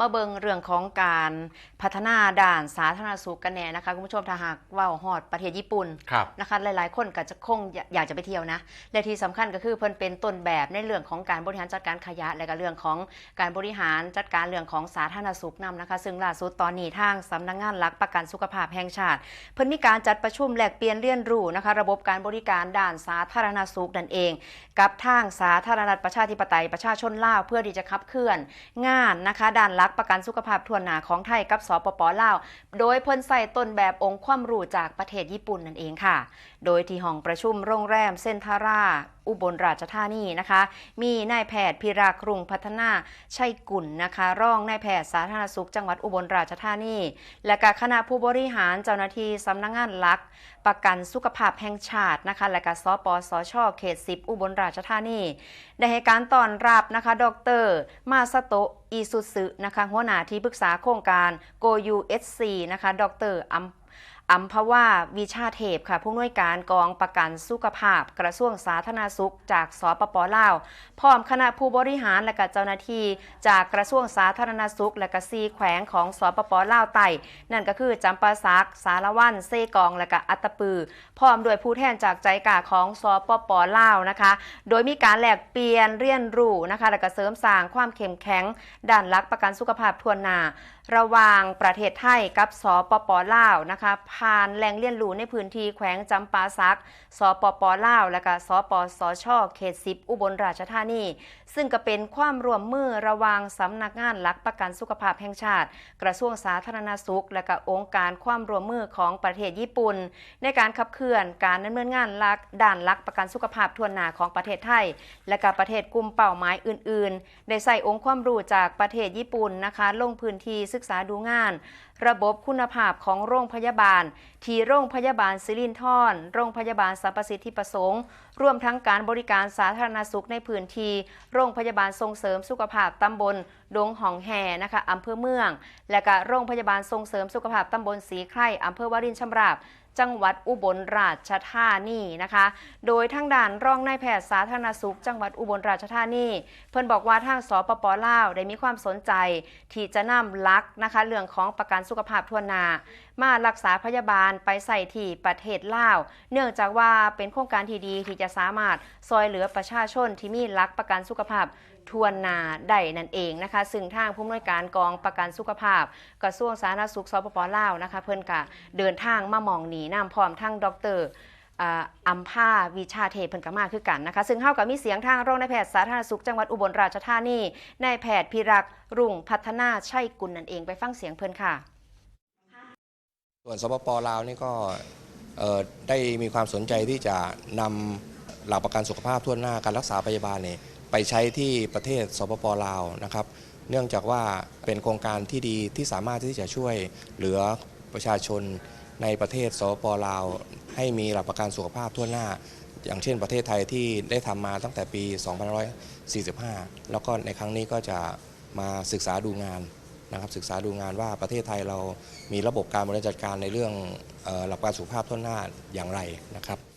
มาเบิงเรื่องของการพัฒนาด่านสาธารณสุขกันแน่นะคะคุณผู้ชมถ้าหากเว่าฮอดประเทศญี่ปุ่นครับนะคะหลายๆ คนก็จะคงอยากจะไปเที่ยวนะและที่สำคัญก็คือเพิ่นเป็นต้นแบบในเรื่องของการบริหารจัดการขยะและก็เรื่องของการบริหารจัดการเรื่องของสาธารณสุขนำนะคะ ซึ่งล่าสุดตอนนี้ทางสำนักงานหลักประกันสุขภาพแห่งชาติ เพิ่นมีการจัดประชุมแลกเปลี่ยนเรียนรู้นะคะ ระบบการบริการด้านสาธารณสุขนั่นเอง กับทางสาธารณรัฐประชาธิปไตยประชาชนลาวเพื่อที่จะขับเคลื่อน งานนะคะ ด้านหลักประกันสุขภาพทั่วหนาของไทยกับสปปลาว โดยเพิ่นใส่ต้นแบบองค์ความรู้จากประเทศญี่ปุ่นนั่นเองค่ะ โดยที่ห้องประชุมโรงแรมเซนทารา อุบลราชธานีนะคะ มีนายแพทย์พิรากรุงพัฒนาชัยกุลนะคะรองนายแพทย์สาธารณสุขจังหวัดอุบลราชธานี และก็คณะผู้บริหารเจ้าหน้าที่สำนักงงานหลัก ประกันสุขภาพแห่งชาตินะคะ และก็สปสชเขต10อุบลราชธานี ได้ให้การต้อนรับนะคะ ดร มาสโตอีสุสึนะคะหัวหน้าที่ปรึกษาโครงการ Go USC นะคะ ดรอัม อัมพวาวิชาเทพค่ะ ผู้อำนวยการกองประกันสุขภาพ กระทรวงสาธารณสุข จากสปปลาวพร้อมคณะผู้บริหารและก็เจ้าหน้าที่จากกระทรวงสาธารณสุข และก็ซีแขวงของสปปลาวไต่นั่นก็คือจำปาสักสารวันเซกอง และก็อัตปือ พร้อมด้วยผู้แทนจากใจกาของสปปลาวนะคะ โดยมีการแลกเปลี่ยนเรียนรู้นะคะและก็เสริมสร้างความเข้มแข็งด้านหลักประกันสุขภาพทวหน้าระหว่างประเทศไทยกับสปปลาวนะคะผ่านแหล่งเรียนรู้ในพื้นที่แขวงจำปาสัก สปปลาว และก็สปสชเขต10อุบลราชธานี ซึ่งก็เป็นความร่วมมือระหว่างสำนักงานหลักประกันสุขภาพแห่งชาติ กระทรวงสาธารณสุข และก็องค์การความร่วมมือของประเทศญี่ปุ่น ในการขับเคลื่อนการดำเนินงานลักด้านหลักประกันสุขภาพทั่วหน้าของประเทศไทย และก็ประเทศกลุ่มเป้าหมายอื่น ๆ ได้ใส่องค์ความรู้จากประเทศญี่ปุ่นนะคะ ลงพื้นที่ศึกษาดูงาน ระบบคุณภาพของโรงพยาบาลที่โรงพยาบาลสิรินธรโรงพยาบาลสรรพสิทธิประสงค์รวมทั้งการบริการสาธารณสุขในพื้นที่ โรงพยาบาลส่งเสริมสุขภาพตำบลดงหองแห่นะคะอำเภอเมือง และก็โรงพยาบาลส่งเสริมสุขภาพตำบลสีไข่อำเภอวารินชำราบจังหวัดอุบลราชธานีนะคะ โดยทางด่านรองนายแพทย์สาธารณสุข จังหวัดอุบลราชธานี เพิ่นบอกว่าทางสปปลาวได้มีความสนใจ ที่จะนำลักนะคะเรื่องของประกันสุขภาพทั่วนา มารักษาพยาบาลไปใส่ที่ประเทศลาว เนื่องจากว่าเป็นโครงการที่ดีที่จะสามารถซอยเหลือประชาชนที่มีลักประกันสุขภาพ ทวนนาได้นั่นเองนะคะ ซึ่งทางผู้อำนวยการกองประกันสุขภาพ กระทรวงสาธารณสุขสปปลาวนะคะ เพิ่นกะเดินทางมามองหนีน้ำพร้อมทั้งดรอัมพาวิชาเทพเพิ่นก็มาคือกันนะคะ ซึ่งเฮากับมีเสียงทางรองนายแพทย์สาธารณสุขจังหวัดอุบลราชธานีนายแพทย์พิรักษ์รุ่งพัฒนาชัยกุลนั่นเองไปฟังเสียงเพิ่นค่ะ ส่วนสปปลาวนี่ก็ได้มีความสนใจที่จะนำหลักประกันสุขภาพทั่วหน้าการรักษาพยาบาลเนี่ย ไปใช้ที่ประเทศสปปลาวนะครับ เนื่องจากว่าเป็นโครงการที่ดีที่สามารถที่จะช่วยเหลือประชาชนในประเทศสปปลาว ให้มีหลักประกันสุขภาพทั่วหน้า อย่างเช่นประเทศไทยที่ได้ทำมาตั้งแต่ปี 2545 แล้วก็ในครั้งนี้ก็จะมาศึกษาดูงานนะครับศึกษาดูงานว่าประเทศไทยเรามีระบบการบริหารจัดการในเรื่องหลักประกันสุขภาพทั่วหน้าอย่างไรนะครับ